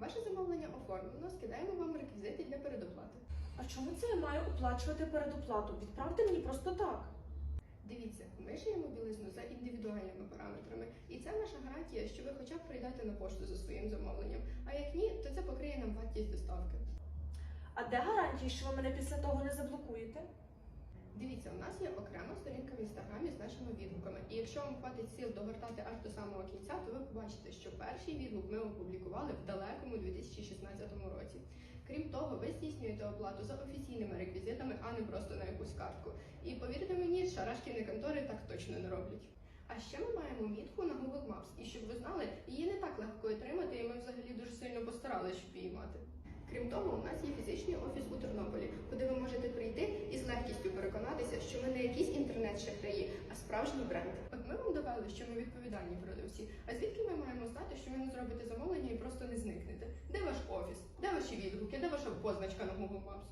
Ваше замовлення оформлено, скидаємо вам реквізити для передоплати. А чому це я маю оплачувати передоплату? Відправте мені просто так. Дивіться, ми шиємо білизну за індивідуальними параметрами, і це наша гарантія, що ви хоча б прийдете на пошту за своїм замовленням. А як ні, то це покриє нам вартість доставки. А де гарантії, що ви мене після того не заблокуєте? Дивіться, у нас є окрема сторінка в інстаграмі з нашими відгуками. І якщо вам хватить сил догортати аж до самого кінця, то ви побачите, що перший відгук ми опублікували в далекому 2016 році. Крім того, ви здійснюєте оплату за офіційними реквізитами, а не просто на якусь картку. І повірте мені, шарашкіни контори так точно не роблять. А ще ми маємо мітку на Google Maps, і щоб ви знали, її не так легко отримати, і ми взагалі дуже сильно постаралися, щоб її мати. Крім того, у нас є фізичний офіс у Тернополі, куди ви можете прийти і з легкістю переконатися, що ми не якісь інтернет-шахраї, а справжній бренд. От ми вам довели, що ми відповідальні продавці. А звідки ми маємо знати, що ви не зробите замовлення і просто не зникнете? Де ваш офіс? Де ваші відгуки? Де ваша позначка на Google Maps?